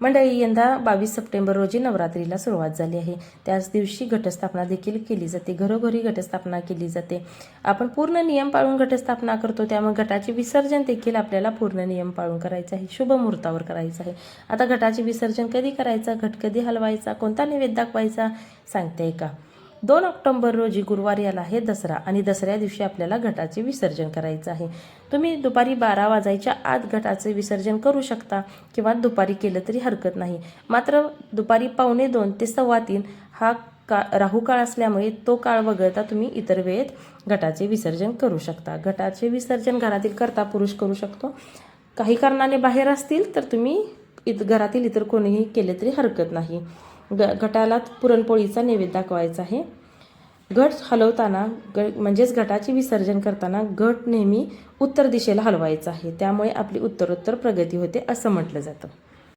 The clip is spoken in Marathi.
मंडळी यंदा बावीस सप्टेंबर रोजी नवरात्रीला सुरुवात झाली आहे. त्याच दिवशी घटस्थापना देखील केली जाते. घरोघरी घटस्थापना केली जाते. आपण पूर्ण नियम पाळून घटस्थापना करतो त्यामुळे घटाचे विसर्जन देखील आपल्याला पूर्ण नियम पाळून करायचं आहे. शुभ मुहूर्तावर करायचं आहे. आता घटाचे विसर्जन कधी करायचं? घट कधी हलवायचा? कोणता नैवेद्य दाखवायचा? सांगते का? दोन ऑक्टोंबर रोजी गुरुवारी आला आहे दसरा आणि दसऱ्या दिवशी आपल्याला घटाचे विसर्जन करायचं आहे. तुम्ही दुपारी बारा वाजायच्या आत घटाचे विसर्जन करू शकता किंवा दुपारी केलं तरी हरकत नाही. मात्र दुपारी पावणे दोन ते सव्वा तीन हा का राहू काळ असल्यामुळे तो काळ वगळता तुम्ही इतर वेळेत घटाचे विसर्जन करू शकता. घटाचे विसर्जन घरातील करता पुरुष करू शकतो. काही कारणाने बाहेर असतील तर तुम्ही इत घरातील इतर कोणीही केले तरी हरकत नाही. ग घटाला पुरणपोळीचा नैवेद्य दाखवायचा आहे. घट हलवताना ग म्हणजेच घटाचे विसर्जन करताना घट नेहमी उत्तर दिशेला हलवायचा आहे. त्यामुळे आपली उत्तरोत्तर प्रगती होते असं म्हटलं जातं.